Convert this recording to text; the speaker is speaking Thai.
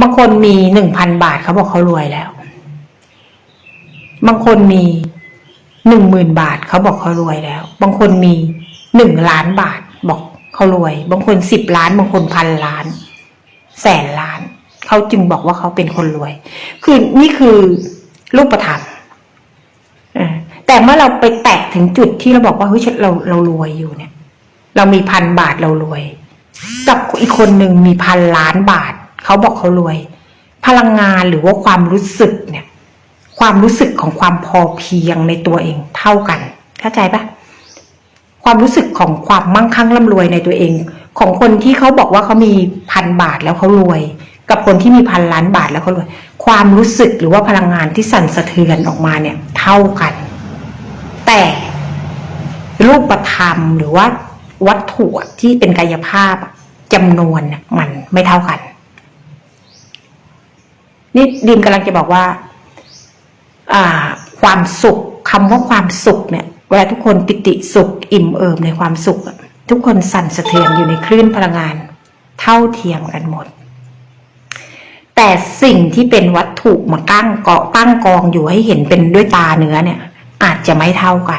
บางคนมีหนึ่งพันบาทเขาบอกเขารวยแล้ว บางคนมีหนึ่งหมื่นบาทเขาบอกเขารวยแล้ว บางคนมีหนึ่งล้านบาทบอกเขารวย บางคนสิบล้าน บางคนพันล้าน แสนล้าน เขาจึงบอกว่าเขาเป็นคนรวย คือนี่คือรูปธรรมอ่าแต่เมื่อเราไปแตะถึงจุดที่เราบอกว่าเฮ้ยเราเรารวยอยู่เนี่ย เรามีพันบาทเรารวย กับอีกคนหนึ่งมีพันล้านบาท เขาบอกเขารวย พลังงานหรือว่าความรู้สึกเนี่ย ความรู้สึกของความพอเพียงในตัวเองเท่ากัน เข้าใจปะความรู้สึกของความมั่งคั่งร่ำรวยในตัวเอง ของคนที่เขาบอกว่าเขามีพันบาทแล้วเขารวย กับคนที่มีพันล้านบาทแล้วเขารวย ความรู้สึกหรือว่าพลังงานที่สั่นสะเทือนออกมาเนี่ย เท่ากัน แต่รูปธรรมหรือว่าวัตถุที่เป็นกายภาพจำนวนน่ะมันไม่เท่ากัน นี่ดิมกำลังจะบอกว่า อ่า ความสุขคำว่าความสุขเนี่ยเวลาทุกคนปิติสุข อิ่มเอิบในความสุข ทุกคนสั่นสะเทือนอยู่ในคลื่นพลังงาน เท่าเทียมกันหมด แต่สิ่งที่เป็นวัตถุมาตั้งเกาะตั้งกองอยู่ให้เห็นเป็นด้วยตาเนื้อเนี่ย อาจจะไม่เท่ากัน